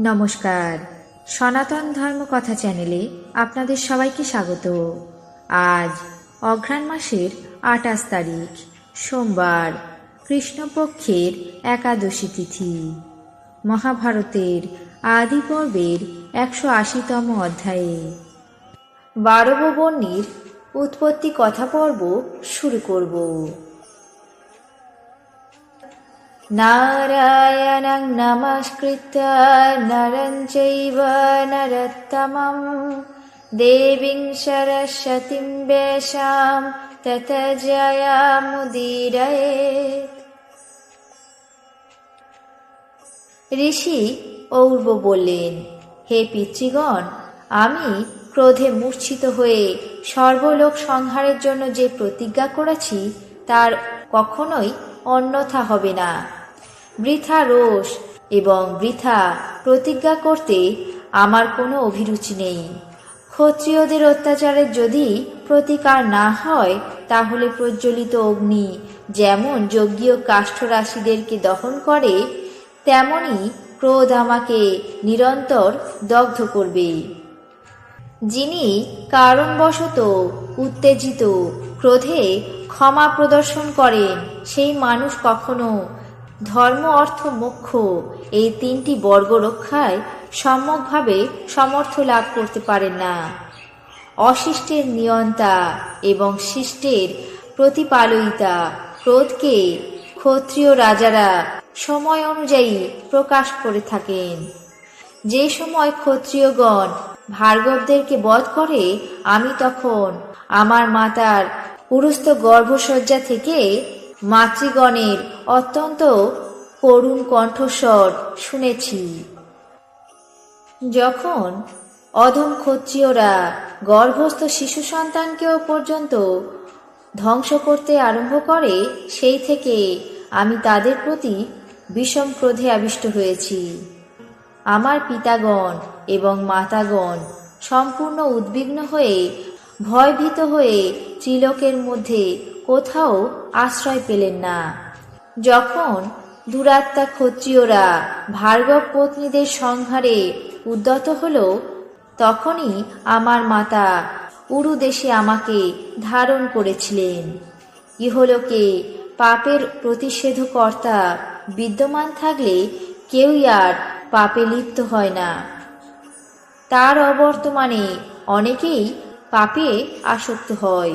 নমস্কার। সনাতন ধর্মকথা চ্যানেলে আপনাদের সবাইকে স্বাগত। আজ অঘ্রাণ মাসের আঠাশ তারিখ, সোমবার, কৃষ্ণপক্ষের একাদশী তিথি। মহাভারতের আদি পর্বের একশো আশিতম অধ্যায়ে। বারব বর্ণির উৎপত্তি কথা পর্ব শুরু করব। নারায়ণ नमस्कृत्य नरं चैव नरोत्तमं देवीं सरस्वतीं वेषां तत जयामुदीरयेत् ঋষি ঔর্ব বললেন হে পিতৃগণ আমি ক্রোধে মূর্ছিত হয়ে সর্বলোক সংহারের জন্য যে প্রতিজ্ঞা করেছি তার কখনোই অন্যথা হবে না বৃথা রোষ এবং বৃথা প্রতিজ্ঞা করতে আমার কোনো অভিরুচি নেই। ক্ষত্রিয়দের অত্যাচারের যদি প্রতিকার না হয়, তাহলে প্রজ্বলিত অগ্নি যেমন যজ্ঞীয় কাষ্ঠরাশিদেরকে দহন করে, তেমনি ক্রোধ আমাকে নিরন্তর দগ্ধ করবে। যিনি কারণবশত উত্তেজিত, ক্রোধে ক্ষমা প্রদর্শন করেন, সেই মানুষ কখনো ধর্ম অর্থ মোক্ষ। এই তিনটি বর্গ রক্ষায় সম্যকভাবে সমর্থ লাভ করতে পারেন না। অশিষ্টের নিয়ন্তা এবং শিষ্টের প্রতিপালয়িতা ক্রোধকে ক্ষত্রিয় রাজারা সময় অনুযায়ী প্রকাশ করে থাকেন। যে সময় ক্ষত্রিয়গণ ভার্গবদেরকে বধ করে, আমি তখন আমার মাতার পুরুস্ত গর্ভসজ্জা থেকে মাতৃগণের অত্যন্ত করুণ কণ্ঠস্বর শুনেছি। যখন অধম ক্ষত্রিয়রা গর্ভস্থ শিশু সন্তানকেও পর্যন্ত ধ্বংস করতে আরম্ভ করে, সেই থেকে আমি তাদের প্রতি বিষম ক্রোধে আবিষ্ট হয়েছি। আমার পিতাগণ এবং মাতাগণ সম্পূর্ণ উদ্বিগ্ন হয়ে, ভয়ভীত হয়ে ত্রিলোকের মধ্যে কোথাও আশ্রয় পেলেন না। যখন দুরাত্মা ক্ষত্রিয়রা ভার্গব পত্নীদের সংহারে উদ্যত হল, তখনই আমার মাতা উরু দেশে আমাকে ধারণ করেছিলেন। ইহলোকে পাপের প্রতিষেধকর্তা বিদ্যমান থাকলে কেউই আর পাপে লিপ্ত হয় না। তার অবর্তমানে অনেকেই পাপে আসক্ত হয়।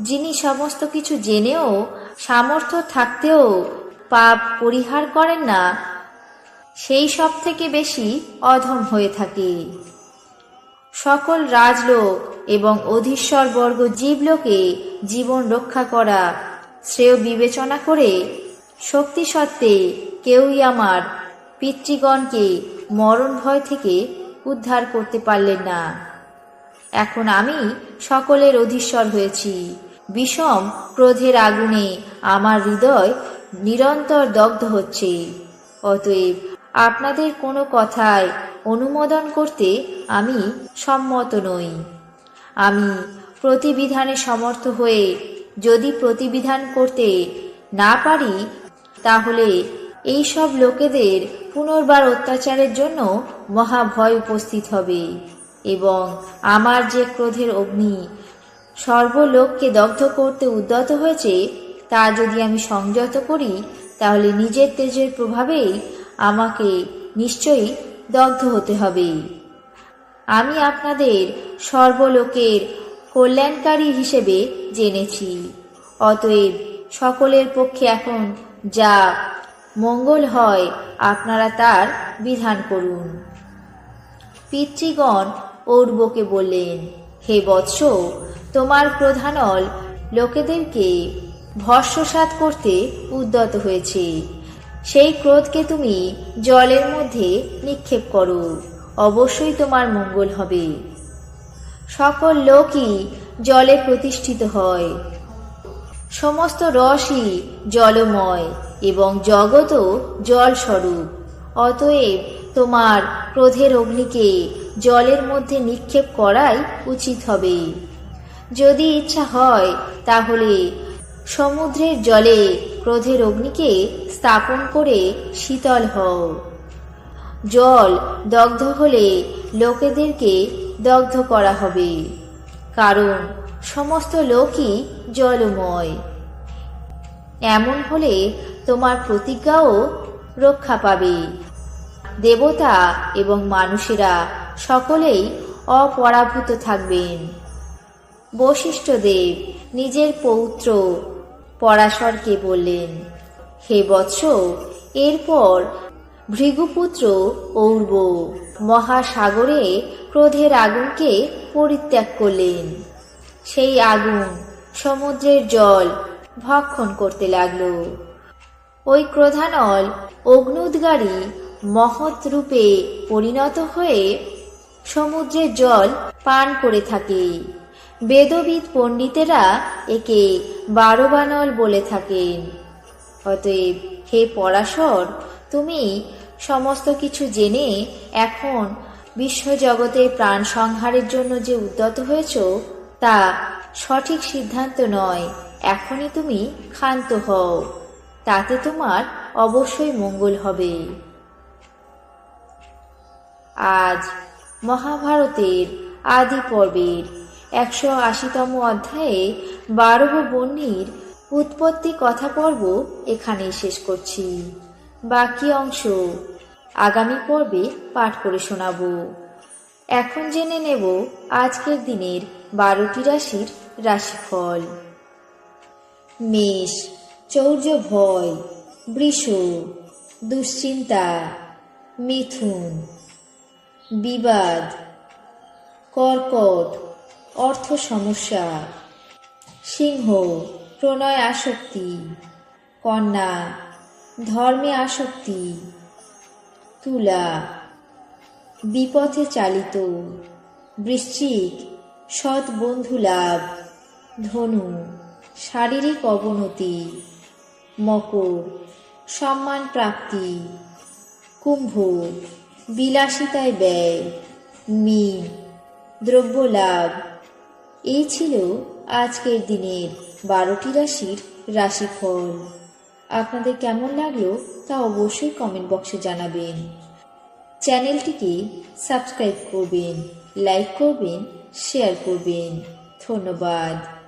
যিনি সমস্ত কিছু জেনেও, সামর্থ্য থাকতেও পাপ পরিহার করেন না, সেই সব থেকে বেশি অধম হয়ে থাকে। সকল রাজলোক এবং অধীশ্বর বর্গ জীবলোকে জীবন রক্ষা করা, শ্রেয় বিবেচনা করে শক্তি সত্ত্বে কেউই আমার পিতৃগণকে মরণ ভয় থেকে উদ্ধার করতে পারলেন না। এখন আমি সকলের অধীশ্বর হয়েছি। বিষম ক্রোধের আগুনে আমার হৃদয় নিরন্তর দগ্ধ হচ্ছে। অতএব আপনাদের কোনো কথায় অনুমোদন করতে আমি সম্মত নই। আমি প্রতিবিধানে সমর্থ হয়ে যদি প্রতিবিধান করতে না পারি, তাহলে এই সব লোকেদের পুনর্বার অত্যাচারের জন্য মহাভয় উপস্থিত হবে। এবং আমার যে ক্রোধের অগ্নি সর্বলোককে দগ্ধ করতে উদ্যত হয়েছে, তা যদি আমি সংযত করি, তাহলে নিজের তেজের প্রভাবেই আমাকে নিশ্চয়ই দগ্ধ হতে হবে। আমি আপনাদের সর্বলোকের কল্যাণকারী হিসেবে জেনেছি, অতএব সকলের পক্ষে এখন যা মঙ্গল হয়, আপনারা তার বিধান করুন। পিতৃগণ ঔর্বকে বললেন, হে বৎস, তোমার প্রধানল লোকেদেরকে ভস্মসাত করতে উদ্যত হয়েছে। সেই ক্রোধকে তুমি জলের মধ্যে নিক্ষেপ করো, অবশ্যই তোমার মঙ্গল হবে। সকল লোকই জলে প্রতিষ্ঠিত হয়। সমস্ত রসই জলময় এবং জগৎও জলস্বরূপ। অতএব তোমার ক্রোধের অগ্নিকে জলের মধ্যে নিক্ষেপ করাই উচিত হবে। যদি ইচ্ছা হয়, তাহলে সমুদ্রের জলে ক্রোধের অগ্নিকে স্থাপন করে শীতল হও। জল দগ্ধ হলে লোকেদেরকে দগ্ধ করা হবে, কারণ সমস্ত লোকই জলময়। এমন হলে তোমার প্রতিজ্ঞাও রক্ষা পাবে। দেবতা এবং মানুষেরা সকলেই অপরাভূত থাকবেন। বশিষ্ঠদেব নিজের পৌত্র পরাশরকে বললেন, হে বৎস, এরপর ভৃগুপুত্র ঔর্ব মহাসাগরে ক্রোধের আগুনকে পরিত্যাগ করলেন। সেই আগুন সমুদ্রের জল ভক্ষণ করতে লাগল। ওই ক্রোধানল অগ্নুদ্গারী মহৎ রূপে পরিণত হয়ে সমুদ্রের জল পান করে থাকে। বেদবিদ পণ্ডিতেরা একে বারোবানল বলে থাকেন। অতএব, হে পরাশর, তুমি সমস্ত কিছু জেনে এখন বিশ্বজগতে প্রাণ সংহারের জন্য যে উদ্যত হয়েছ, তা সঠিক সিদ্ধান্ত নয়। এখনই তুমি ক্ষান্ত হও। তাতে তোমার অবশ্যই মঙ্গল হবে। আজ মহাভারতের আদি পর্বের একশো আশিতম অধ্যায়ে বারব বন্যির উৎপত্তি কথা পর্ব এখানেই শেষ করছি। বাকি অংশ আগামী পর্বে পাঠ করে শোনাবো। এখন জেনে নেব আজকের দিনের বারোটি রাশির রাশিফল। মেষ, চৌর্য ভয়, বৃষ, দুশ্চিন্তা, মিথুন। বিবাদ, কর্কট, অর্থ সমস্যা, সিংহ, প্রণয় আসক্তি, কন্যা, ধর্মে আসক্তি, তুলা, বিপথে চালিত, বৃশ্চিক, সৎ বন্ধু লাভ, ধনু, শারীরিক অবনতি, মকর, সম্মান প্রাপ্তি, কুম্ভ বিলাসিতায় ব্যয় মীন দ্রব্য লাভ এই ছিল আজকের দিনের বারোটি রাশির রাশিফল। আপনাদের কেমন লাগল তা অবশ্যই কমেন্ট বক্সে জানাবেন। চ্যানেলটিকে সাবস্ক্রাইব করবেন লাইক করবেন শেয়ার করবেন। ধন্যবাদ।